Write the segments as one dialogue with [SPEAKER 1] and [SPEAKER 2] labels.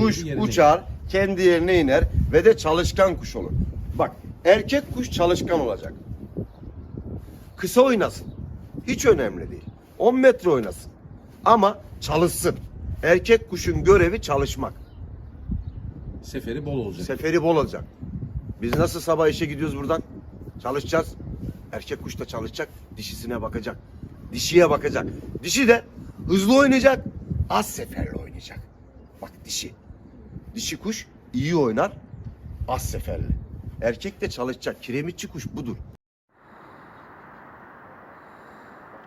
[SPEAKER 1] Kuş uçar, kendi yerine iner ve de çalışkan kuş olur. Bak erkek kuş çalışkan olacak. Kısa oynasın. Hiç önemli değil. 10 metre oynasın. Ama çalışsın. Erkek kuşun görevi çalışmak.
[SPEAKER 2] Seferi bol olacak.
[SPEAKER 1] Seferi bol olacak. Biz nasıl sabah işe gidiyoruz buradan? Çalışacağız. Erkek kuş da çalışacak. Dişisine bakacak. Dişiye bakacak. Dişi de hızlı oynayacak. Az seferli oynayacak. Bak dişi. Dişi kuş iyi oynar. Az seferli. Erkek de çalışacak. Kiremitçi kuş budur.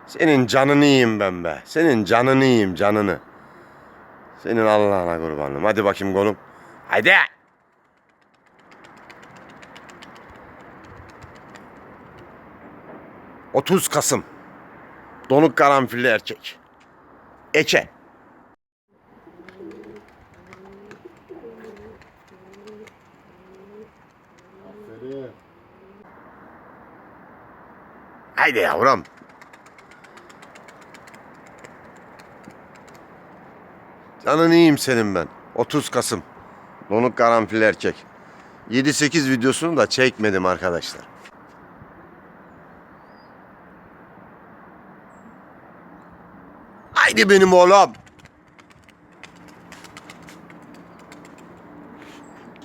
[SPEAKER 1] Senin canını yiyeyim ben be. Senin canını yiyeyim canını. Senin Allah'ına kurbanım. Hadi bakayım konum. Haydi. Otuz Kasım. Donuk karanfilli erkek. Eke.
[SPEAKER 3] Aferin.
[SPEAKER 1] Haydi yavrum. Canını yiyeyim senin ben. 30 Kasım. Donuk karanfil erkek. 7-8 videosunu da çekmedim arkadaşlar. Haydi benim oğlum.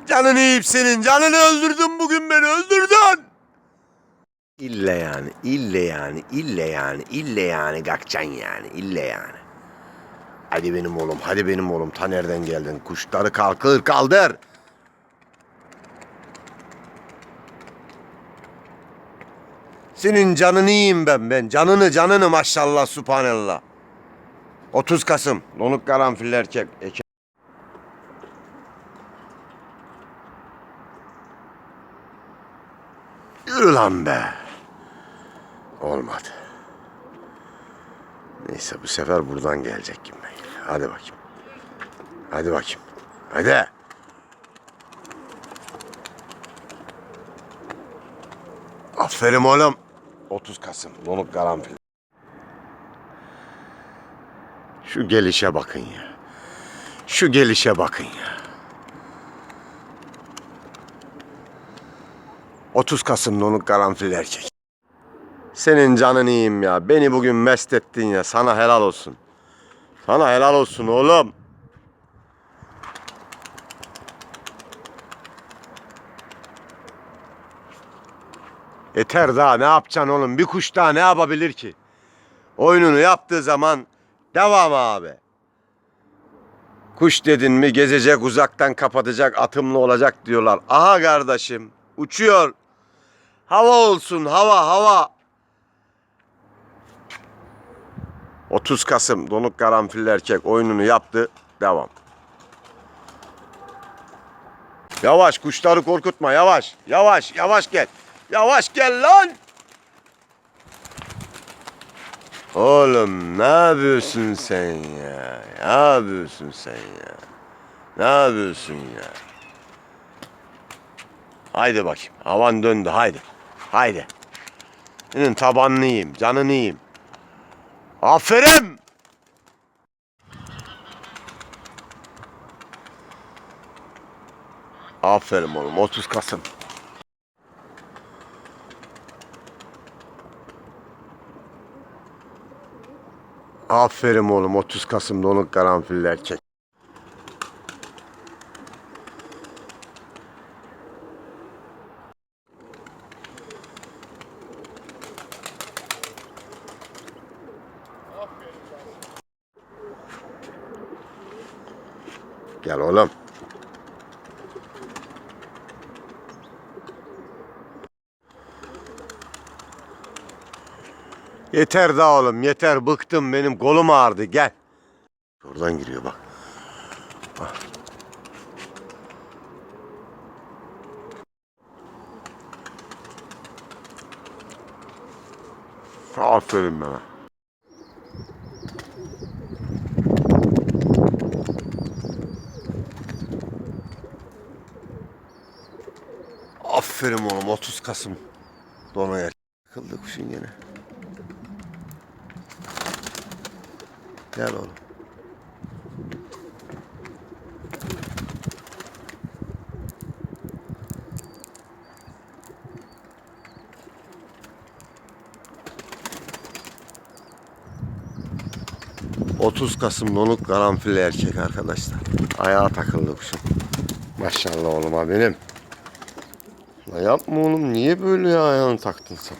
[SPEAKER 1] Canını yiyip senin. Canını öldürdün bugün beni öldürdün. İlle yani, ille yani, ille yani, ille yani Gakcan yani, ille yani. Hadi benim oğlum, hadi benim oğlum. Ta nereden geldin? Kuşları kalkır, kaldır. Senin canını yiyeyim ben, ben. Canını, canını maşallah, subhanallah. 30 Kasım, donuk karanfil erkek. Eke- Yürü lan be. Olmadı. Neyse bu sefer buradan gelecek gibi. Hadi bakayım. Hadi bakayım. Hadi. Aferin oğlum. 30 Kasım. Donuk karanfil. Şu gelişe bakın ya. Şu gelişe bakın ya. 30 Kasım donuk karanfil erkek. Senin canın iyiyim ya. Beni bugün mest ettin ya. Sana helal olsun. Sana helal olsun oğlum. Yeter daha ne yapacaksın oğlum? Bir kuş daha ne yapabilir ki? Oyununu yaptığı zaman devam abi. Kuş dedin mi gezecek uzaktan kapatacak atımlı olacak diyorlar. Aha kardeşim uçuyor. Hava olsun hava hava. 30 Kasım donuk karanfilli erkek oyununu yaptı. Devam. Yavaş kuşları korkutma yavaş. Yavaş yavaş gel. Yavaş gel lan. Oğlum ne yapıyorsun sen ya? Ne yapıyorsun sen ya? Ne yapıyorsun ya? Haydi bakayım. Havan döndü haydi. Haydi. Senin tabanını yiyeyim, canını yiyeyim. Aferin. Aferin oğlum 30 Kasım. Aferin oğlum 30 Kasım donuk karanfilli erkek. Gel oğlum. Yeter daha oğlum yeter bıktım benim kolum ağrıdı gel. Oradan giriyor bak. Bak. Aferin bana. Aferin oğlum 30 Kasım. Donaya kıldı kuşun yine. Gel oğlum. Otuz Kasım donuk karanfil erkek arkadaşlar. Ayağa takıldı kuşum. Maşallah oğluma benim. La yapma oğlum niye böyle ya ayağını taktın sen?